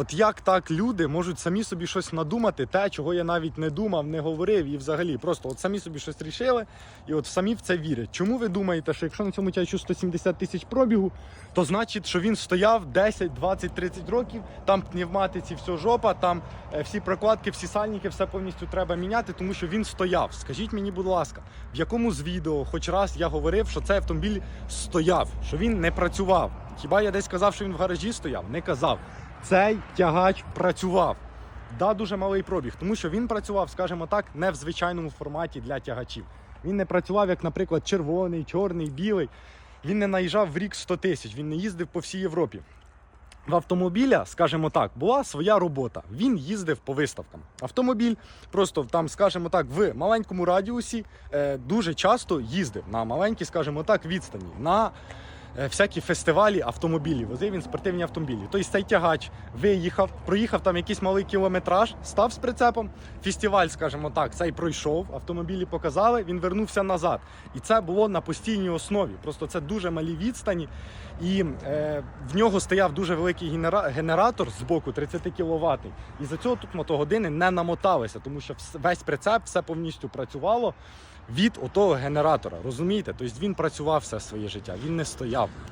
От як так люди можуть самі собі щось надумати, те, чого я навіть не думав, не говорив, і взагалі просто от самі собі щось рішили, і от самі в це вірять. Чому ви думаєте, що якщо на цьому тячу 170 тисяч пробігу, то значить, що він стояв 10, 20, 30 років, там пневматиці, все жопа, там е, всі прокладки, всі сальники, все повністю треба міняти, тому що він стояв. Скажіть мені, будь ласка, в якому з відео, хоч раз я говорив, що цей автомобіль стояв, що він не працював. Хіба я десь казав, що він в гаражі стояв? Не казав. Цей тягач працював. Да, дуже малий пробіг, тому що він працював, скажімо так, не в звичайному форматі для тягачів. Він не працював, як, наприклад, червоний, чорний, білий. Він не наїжджав в рік 100 тисяч, він не їздив по всій Європі. В автомобіля, скажімо так, була своя робота. Він їздив по виставкам. Автомобіль просто там, скажімо так, в маленькому радіусі е, дуже часто їздив на маленькій, скажімо так, відстані. На всякі фестивалі автомобілів. Возив він спортивні автомобілі. Тобто цей тягач виїхав, проїхав там якийсь малий кілометраж, став з прицепом. Фестиваль, скажімо так, цей пройшов, автомобілі показали, він вернувся назад. І це було на постійній основі. Просто це дуже малі відстані. І е, в нього стояв дуже великий генера- генератор з боку 30 кВт. І за цього тут мотогодини не намоталися, тому що весь прицеп все повністю працювало від отого генератора. Розумієте? Тобто він працював все своє життя, він не стояв. up